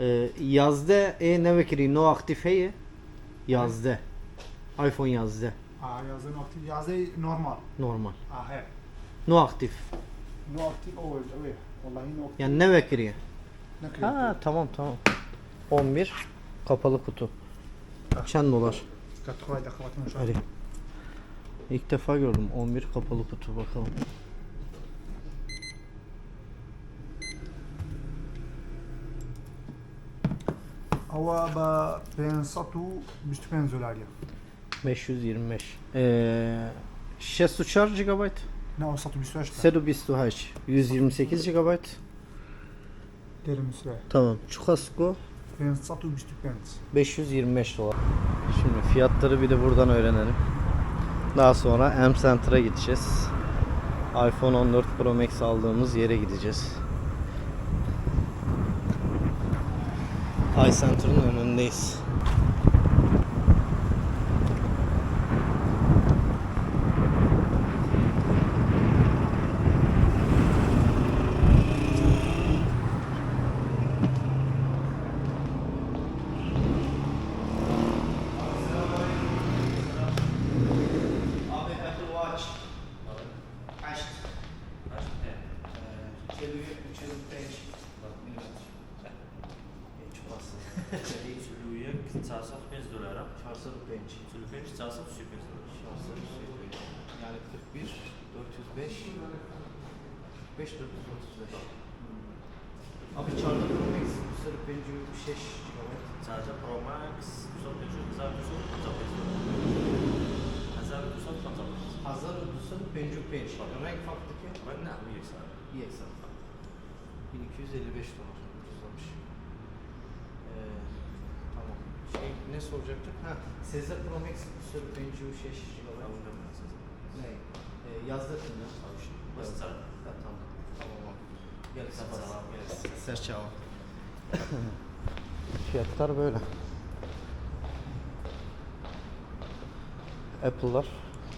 Ee, yazde e ne nevekiri no aktif heye. E? Yazde. iPhone yazde. Ha yazde no aktif. Yazde normal. Normal. Ha he. No aktif. No aktif o öyle. Vallahi no aktif. Yani ne nevekiri. Ha tamam tamam. 11 kapalı kutu. Çen dolar. Hadi. İlk defa gördüm 11 kapalı kutu bakalım. Havaba pensatu bistupenzolaria. 525. Ee, 64 GB. Ne o satu bistuaşka. 128 128 GB. Derim süre. Tamam. Çukasko Pensatu bistupenz. 525 dolar. Şimdi fiyatları bir de buradan öğrenelim. Daha sonra M Center'a gideceğiz. iPhone 14 Pro Max aldığımız yere gideceğiz. iCenter'ın önündeyiz. Abi Apple Watch. Kaç? Kaç? Çeviri, çeviri, Hiç bastı. Celuje 405 dolara. Çarşı bench. Celuje 435 dolara. Yani 41, 405, 45, 435. Abi çarşı Max, sırf bence 6 GB. Sadece Pro Max 250 1255. Hazır udusun bence bench. Renk farklı ki. Ben ne yapayım sana? İyi eksen. 1255 dolar ucuzlamış. Ee, tamam. Şey ne soracaktık? Ha, Sezer Pro Max sırf bence 6 GB. Ne? Ee, yazdırdın ya. Basit sana. Ha, tamam. Gel. Serçao. Fiyatlar böyle. Apple'lar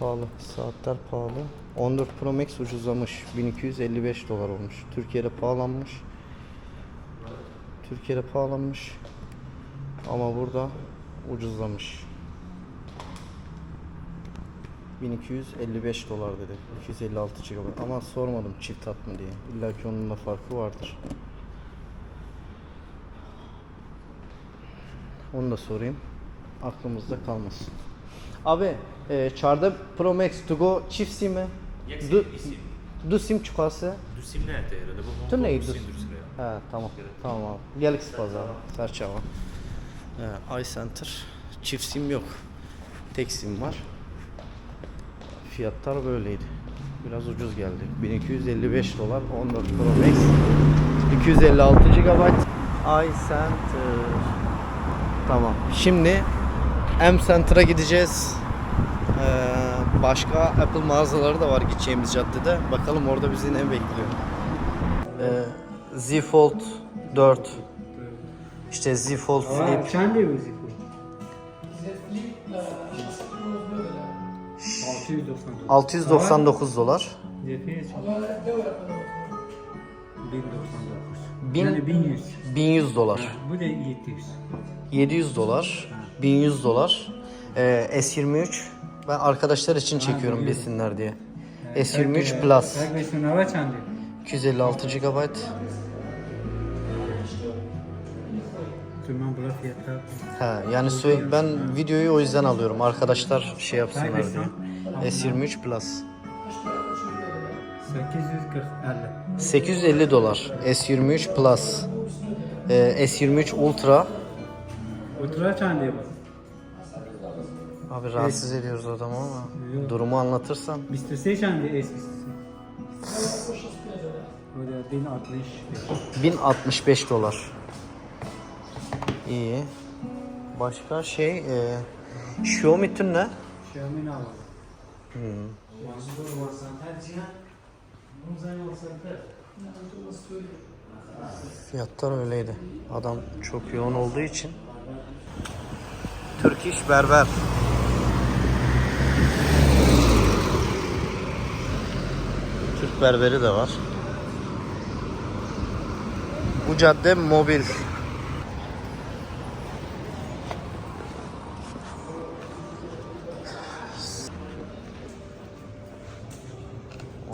pahalı, saatler pahalı. 14 Pro Max ucuzlamış. 1255 dolar olmuş. Türkiye'de pahalanmış. Türkiye'de pahalanmış. Ama burada ucuzlamış. 1255 dolar dedi. 256 GB. Ama sormadım çift hat mı diye. İlla ki onun da farkı vardır. Onu da sorayım. Aklımızda kalmasın. Abi, e, çarda Pro Max to go çift sim mi? Du, du sim çıkarsa? Du sim ne te, nebo Hong To Kong neydi? sim. He tamam. Tamam abi. Galaxy pazarı. Serçava. He, iCenter. Çift sim yok. Tek sim var. Fiyatlar böyleydi. Biraz ucuz geldi. 1255 dolar 14 Pro Max 256 GB iCenter Tamam. Şimdi M Center'a gideceğiz. Ee, başka Apple mağazaları da var gideceğimiz caddede. Bakalım orada bizi ne bekliyor. Ee, Z Fold 4 işte Z Fold Flip. Sen de mi Z 699. 699 dolar. Cepheye çıkıyor. Bin- yani 1100. 1100 dolar. Bu da 700. 700 dolar. 1100 dolar. Ee, S23 ben arkadaşlar için çekiyorum biliyorum. besinler diye. S23 Plus. Herkesin 256 GB. Ha, yani ben videoyu o yüzden alıyorum. Arkadaşlar şey yapsınlar diye. S23 Plus. 840 50 850 dolar. S23 Plus. Ee, S23 Ultra. Ultra bu? Abi rahatsız ediyoruz adamı ama durumu anlatırsan. 23 çende S 23 Bu da 1065 1065 dolar. İyi. Başka şey e, Xiaomi tün ne? Xiaomi ne var? Fiyatlar öyleydi. Adam çok yoğun olduğu için. Türk iş berber. Türk berberi de var. Bu cadde mobil.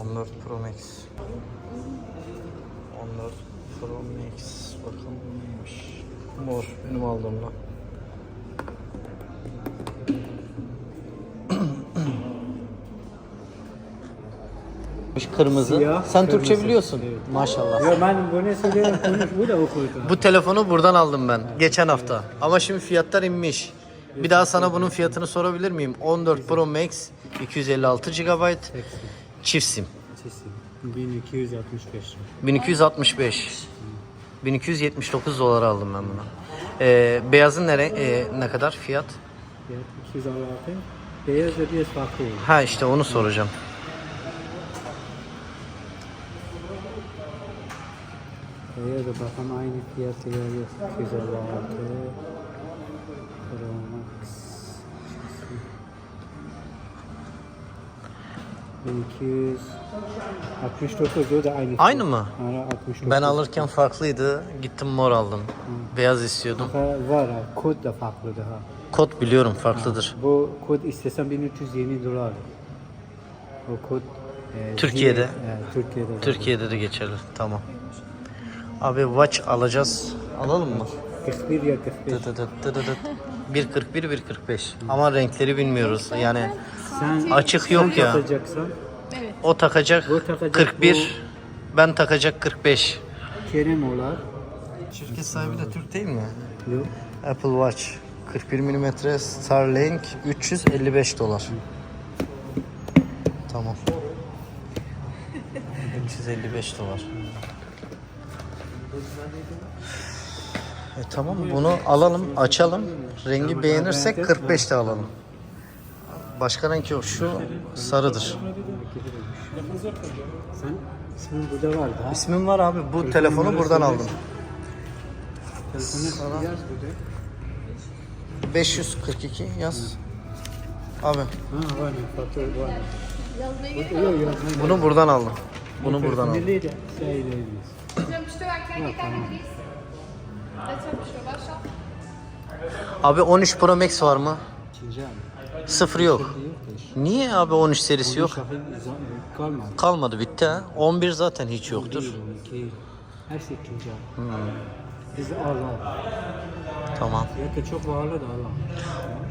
14 Pro Max. 14 Pro Max. Bakalım neymiş. Mor benim aldığımda. Kırmızı. Siyah, Sen Türkçe kırmızı. biliyorsun. Evet. Maşallah. Yo ben bunu söylüyorum bu da okudu. Bu telefonu buradan aldım ben geçen hafta. Ama şimdi fiyatlar inmiş. Bir daha sana bunun fiyatını sorabilir miyim? 14 Pro Max 256 GB çift sim. Sesi. 1265. 1265. 1279 dolar aldım ben bunu. Ee, beyazın nere, e, ne kadar fiyat? Fiyat 256. Beyaz da biraz farklı. Ha işte onu soracağım. Beyaz da bakalım aynı fiyat geliyor. 256. Pro 1269 o da aynı. Aynı mı? Ara 69. Ben alırken farklıydı. Gittim mor aldım. Beyaz istiyordum. Ha, Var ha, kod da farklı daha. Kod biliyorum farklıdır. Bu kod istesem 1320 dolar. O kod e, Türkiye'de? e, Türkiye'de. Türkiye'de de geçerli. Tamam. Abi watch alacağız. Alalım mı? 41 ya 45. Dıt dıt dıt dıt dıt. 1.41 1.45 ama renkleri bilmiyoruz yani Sen Açık yok sen ya. takacaksan o takacak Bu takacak, 41 ben takacak 45 Kerem olar. Şirket sahibi de Türk değil mi? Yok. Apple Watch 41 mm Starlink 355 dolar. Tamam. 355 dolar. E tamam bunu alalım açalım. Rengi beğenirsek 45 de alalım Başka renk yok şu sarıdır Sen ismin burada var da. İsmim var abi bu telefonu buradan aldım Telefonu yaz burada. 542 yaz Abi Ha var ya fatura var. Yazmaya Yok yazmaya bunu buradan aldım Bunu buradan aldım de söyleyebiliriz. Hocam işte kendi kendimdeyiz. Açalım şu başla. Abi 13 Pro Max var mı? İkinci abi. Sıfır yok. Niye abi 13 serisi yok? Kalmadı. Kalmadı bitti ha. 11 zaten hiç yoktur. Her şey ikinci abi. Hmm, Biz al al. tamam. Çok pahalı da al al.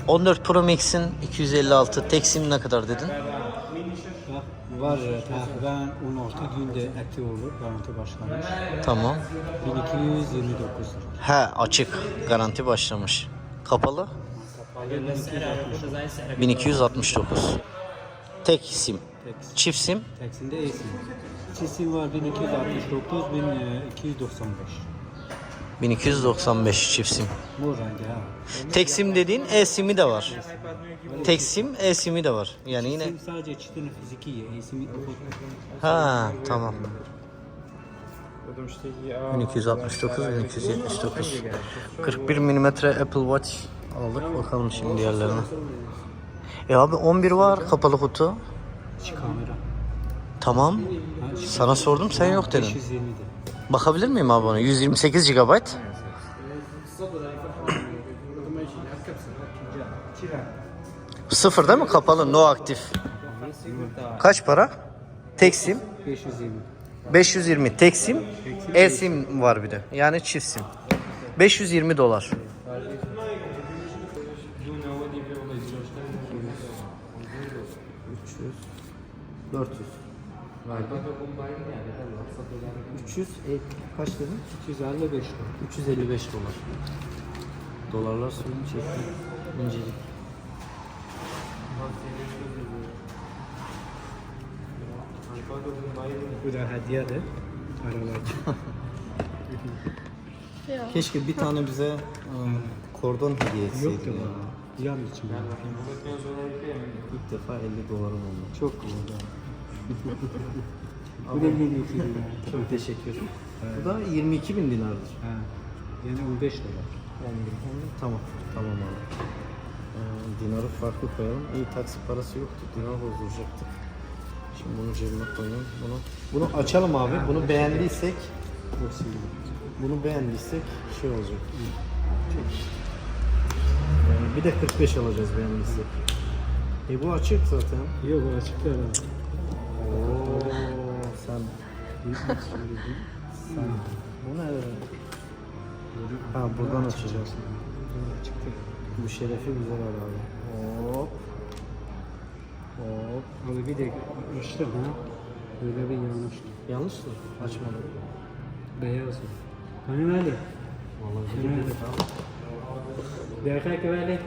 14 Pro Max'in 256 tek sim ne kadar dedin? Var takriben 16 günde eti olur. Garanti başlamış. Tamam. 1229 lira. He açık. Garanti başlamış. Kapalı? 1269. Tek sim. Tek. Çift sim Teksinde esin. Çisim var 1269, 1295. 1295 çift sim. Mor rengi ha. Tek sim dediğin e-simi de var. Tek sim e-simi de var. Yani yine sadece çitin fiziki ya. Esimi Ha tamam. 1269 1279 41 mm Apple Watch aldık bakalım şimdi diğerlerine. E abi 11 var kapalı kutu. Kamera. Tamam. Sana sordum sen yok dedin. 520 de. Bakabilir miyim abi ona? 128 GB. Sıfır değil mi? Kapalı, no aktif. Kaç para? Tek sim. 520. 520 tek sim. E-sim var bir de. Yani çift sim. 520 dolar. 400. 300 e, kaç dedin? 255 lira. 355 dolar. Dolarlar suyunu çekti. İncecik. Bu da hediye de. Aralar. Keşke bir tane bize ıı, kordon hediye Yok etseydin. da ya. var. Yan için. İlk defa 50 dolarım oldu. Çok güzel. Bu da yeni iki lira. Çok teşekkür. Bu da 22 bin dinardır. Ha. Yani 15 dolar. 10 bin. 10 bin. Tamam. Tamam abi. Ee, dinarı farklı koyalım. İyi taksi parası yoktu. Dinar bozduracaktık. Şimdi bunu cebime koyayım. Bunu bunu açalım abi. Bunu beğendiysek bunu beğendiysek şey olacak. Yani bir de 45 alacağız beğendiysek. E bu açık zaten. Yok bu açıklar. Oo. Bu ne? Ha buradan açacağız. Çıktı. Bu şerefi güzel var abi. Hop. Hop. Abi bir de açtım ha. Böyle bir yanlış. Yanlış mı? Açmadım. Beyaz. Hani öyle? Vallahi Hani öyle? Derhal böyle.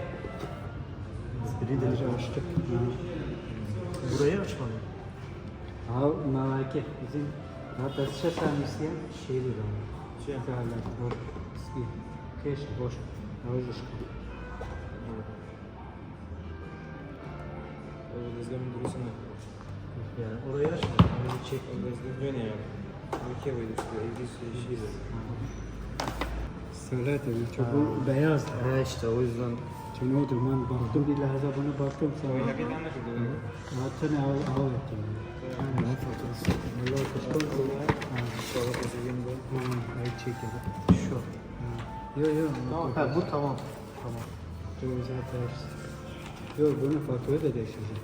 Biri de Açtık. burayı açmadım. Ha malaki bizim hatta şaşırmıştı ya şey dedi ama. Şey kadar boş. Eski. Keşke boş. Havuz işte. Özlem durusunu. Yani orayı açmadım. Orayı çek. Özlem ne ya? Ülke böyle işte evli şey de. Söyle dedim. Çok bu beyaz. He işte o yüzden. Çünkü odur ben baktım bir lahza buna baktım sonra. Oyna bir tane şurada. Hatta ne av av ettim. Ne fotoğrafı? Allah kuşkun Sonra keseyim de. Ay çekelim. Şu. Yok yok. Ha bu tamam. Tamam. Dur zaten. Yok bunun faturayı da değişecek.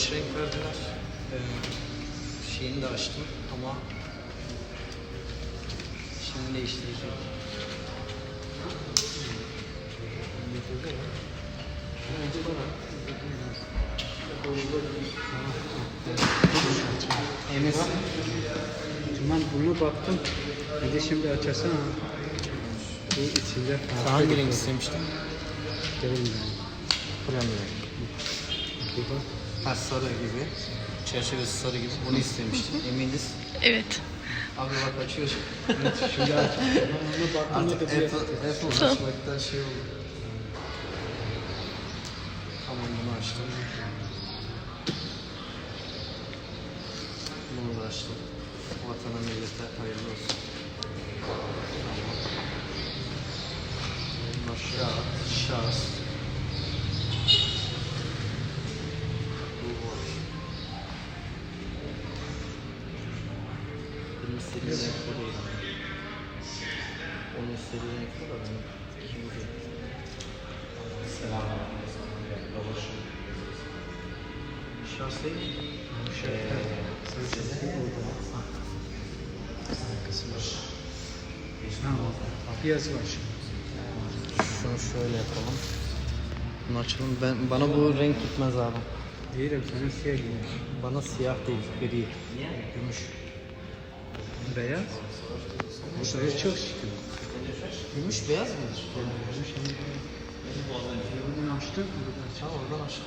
Yanlış renk verdiler. Ee, şeyini de açtım ama şimdi değiştireceğim. Enes Ben bunu baktım. Bir de şimdi açasana. Bu içinde sen hangi renk istemiştin? Değil yani. Krem renk. Bir bak. Ha sarı gibi. Çerçevesi sarı gibi. Bunu istemiştin. Eminiz. Evet. Abi bak açıyor. Şimdi aç. Ben ona baktım Artık Apple, Apple açmaktan şey oldu. Tamam bunu açtım. Bunu da açtım. Vatana millete hayırlı Piyaz var şimdi. Şunu şöyle yapalım. Bunu açalım. Ben, bana bu renk gitmez abi. Diyelim sana siyah giyiyor. Bana siyah değil, gri. Gümüş. Beyaz. Bu sayı çok şık. Gümüş beyaz mıdır? Bunu açtım. Tamam oradan aç.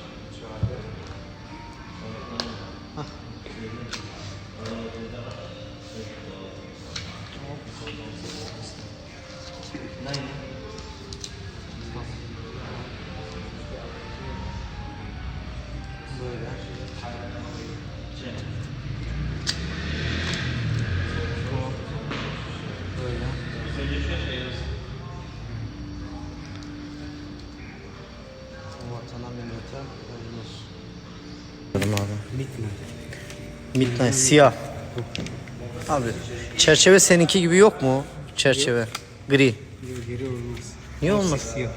Böyle. Bu. Böyle. Vatana millete hayırlı olsun. abi. Midnight siyah. Abi çerçeve seninki gibi yok mu? Çerçeve. Gri. Niye Hepsi olmaz? Siyah.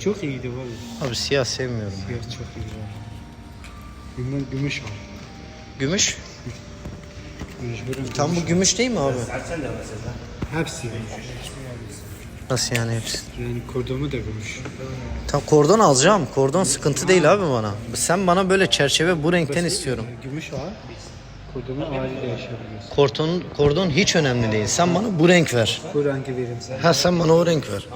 Çok iyiydi valla. Abi siyah sevmiyorum. Siyah çok iyi var. Bundan gümüş var. Gümüş. Mecburen Tam bu gümüş. gümüş değil mi abi? Hepsi. Nasıl yani hepsi? Yani kordomu da gümüş. Tam kordon alacağım. Kordon sıkıntı değil abi bana. Sen bana böyle çerçeve bu renkten istiyorum. Gümüş var. Kordomu ayrı değişebiliyorsun. Kordon, kordon hiç önemli değil. Sen bana bu renk ver. Bu rengi vereyim sana. Ha sen bana o renk ver.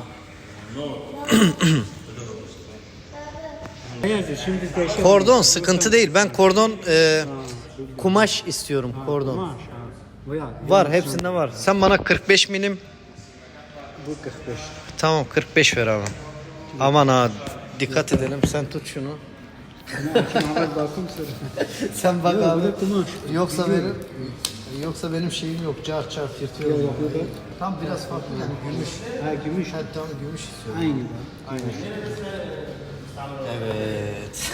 Kordon sıkıntı değil. Ben kordon e, kumaş istiyorum kordon. Var hepsinde var. Sen bana 45 milim Bu 45. tamam 45 ver abi. Aman ha dikkat edelim. Sen tut şunu. Sen bak abi. Yoksa Biliyorum. Yoksa benim şeyim yok. Car çar yırtıyorum. Yok, yok, yok. Tam biraz farklı yani gümüş. Ha gümüş. Ha tamam gümüş istiyorum. Aynı. Aynen. Evet.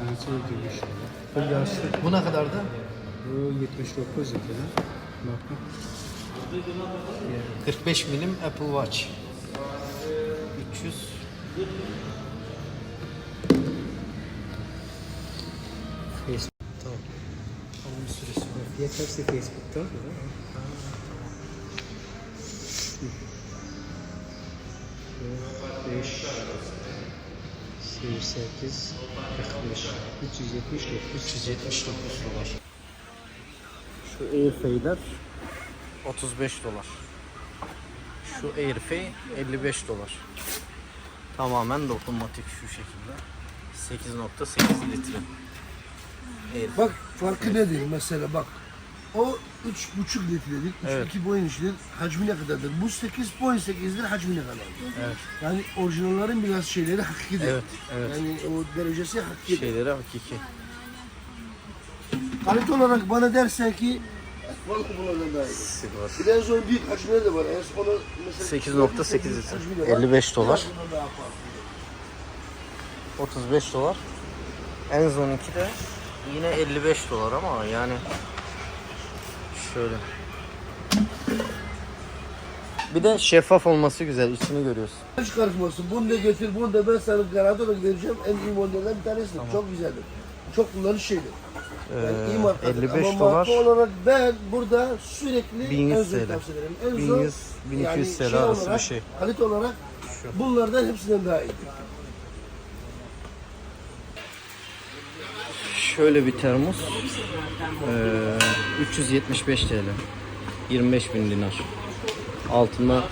Yani sonra gümüş. Bu yaşlı. Bu ne kadardı? Bu 79 lira. Bakın. 45 milim Apple Watch. 300 Fiyat hepsi Facebook'ta. Beş, sekiz, kırk beş, üç yüz yetmiş dokuz. 379 dolar. Şu Airfay'ler 35 dolar. Şu Airfay 55 dolar. Tamamen dokunmatik şu şekilde. 8.8 litre. Airfay. Bak farkı nedir mesela bak. O 3,5 litrelik, 3 Evet. 2 boyun işler hacmi ne kadardır? Bu 8.8'dir hacmi ne kadardır? Evet. Yani orijinallerin biraz şeyleri hakikidir. Evet, evet. Yani o derecesi hakikidir. Şeyleri hakiki. Kalite olarak bana dersen ki Vallahi bunlardan daha iyi. Sigara. Bir de en son büyük hacimleri de var. En son ona mesela 8.8 büyük litre. hacmi de var. 55 dolar. Biraz bundan daha farklı. 35 dolar. Enzon'unki de yine 55 dolar ama yani şöyle. Bir de şeffaf olması güzel. içini görüyorsun. Hiç karışmasın. Bunu da getir, bunu da ben sana garanti olarak vereceğim. En iyi modellerden bir tanesidir. Çok güzeldir. Çok kullanış şeydir. Yani iyi Ee, markadır. 55 Ama dolar. marka olarak ben burada sürekli 1100 Enzo'yu TL. tavsiye ederim. Enzo, 1100, 1200 TL arası bir şey. Kalite olarak bunlardan hepsinden daha iyi. Şöyle bir termos. Ee, 375 TL. 25 bin dinar. Altında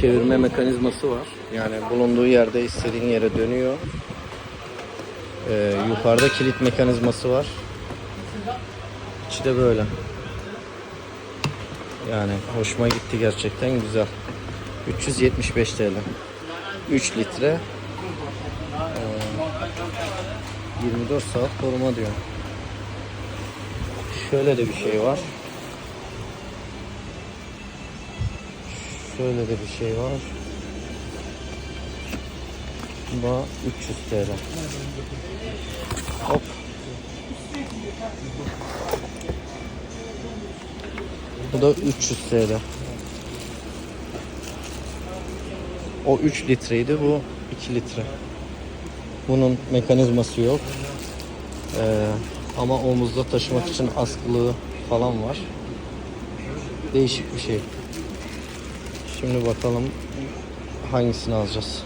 çevirme mekanizması var. Yani bulunduğu yerde istediğin yere dönüyor. Ee, yukarıda kilit mekanizması var. İçi de böyle. Yani hoşuma gitti gerçekten güzel. 375 TL. 3 litre. Ee, 24 saat koruma diyor. Şöyle de bir şey var. Şöyle de bir şey var. Bu da 300 TL. Hop. Bu da 300 TL. O 3 litreydi, bu 2 litre. Bunun mekanizması yok. Ee, ama omuzda taşımak için askılığı falan var. Değişik bir şey. Şimdi bakalım hangisini alacağız.